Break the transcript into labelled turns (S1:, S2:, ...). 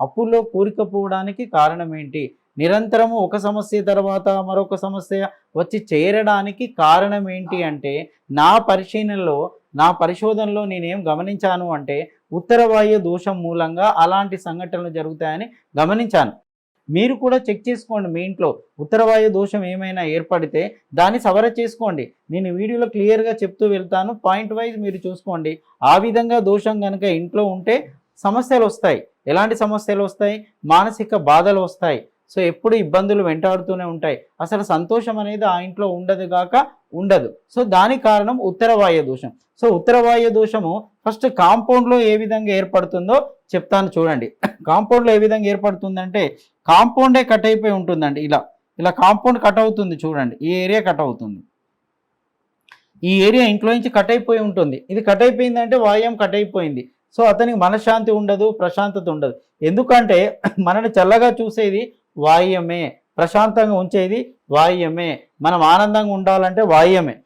S1: అప్పుల్లో కూరికపోవడానికి కారణం ఏంటి నిరంతరము ఒక సమస్య తర్వాత మరొక సమస్య వచ్చి చేరడానికి కారణం ఏంటి అంటే నా పరిశీలనలో నా పరిశోధనలో నేనేం గమనించాను అంటే ఉత్తరవాయు దోషం మూలంగా అలాంటి సంఘటనలు జరుగుతాయని గమనించాను. మీరు కూడా చెక్ చేసుకోండి మీ ఇంట్లో. ఉత్తరవాయు దోషం ఏమైనా ఏర్పడితే దాన్ని సవర చేసుకోండి. నేను వీడియోలో క్లియర్గా చెప్తూ వెళ్తాను. పాయింట్ వైజ్ మీరు చూసుకోండి. ఆ విధంగా దోషం కనుక ఇంట్లో ఉంటే సమస్యలు వస్తాయి. ఎలాంటి సమస్యలు వస్తాయి? మానసిక బాధలు వస్తాయి. సో ఎప్పుడు ఇబ్బందులు వెంటాడుతూనే ఉంటాయి. అసలు సంతోషం అనేది ఆ ఇంట్లో ఉండదు గాక ఉండదు. సో దానికి కారణం ఉత్తరవాయు దోషం. సో ఉత్తరవాయు దోషము ఫస్ట్ కాంపౌండ్లో ఏ విధంగా ఏర్పడుతుందో చెప్తాను చూడండి. కాంపౌండ్లో ఏ విధంగా ఏర్పడుతుందంటే కాంపౌండే కట్ అయిపోయి ఉంటుందండి ఇలా. ఇలా కాంపౌండ్ కట్ అవుతుంది చూడండి. ఈ ఏరియా కట్ అవుతుంది. ఈ ఏరియా ఇంట్లో నుంచి కట్ అయిపోయి ఉంటుంది. ఇది కట్ అయిపోయిందంటే వాయుం కట్ అయిపోయింది. సో అతనికి మనశ్శాంతి ఉండదు ప్రశాంతత ఉండదు. ఎందుకంటే మనని చల్లగా చూసేది వాయ్యమే ప్రశాంతంగా ఉంచేది వాయ్యమే. మనం ఆనందంగా ఉండాలంటే వాయ్యమే.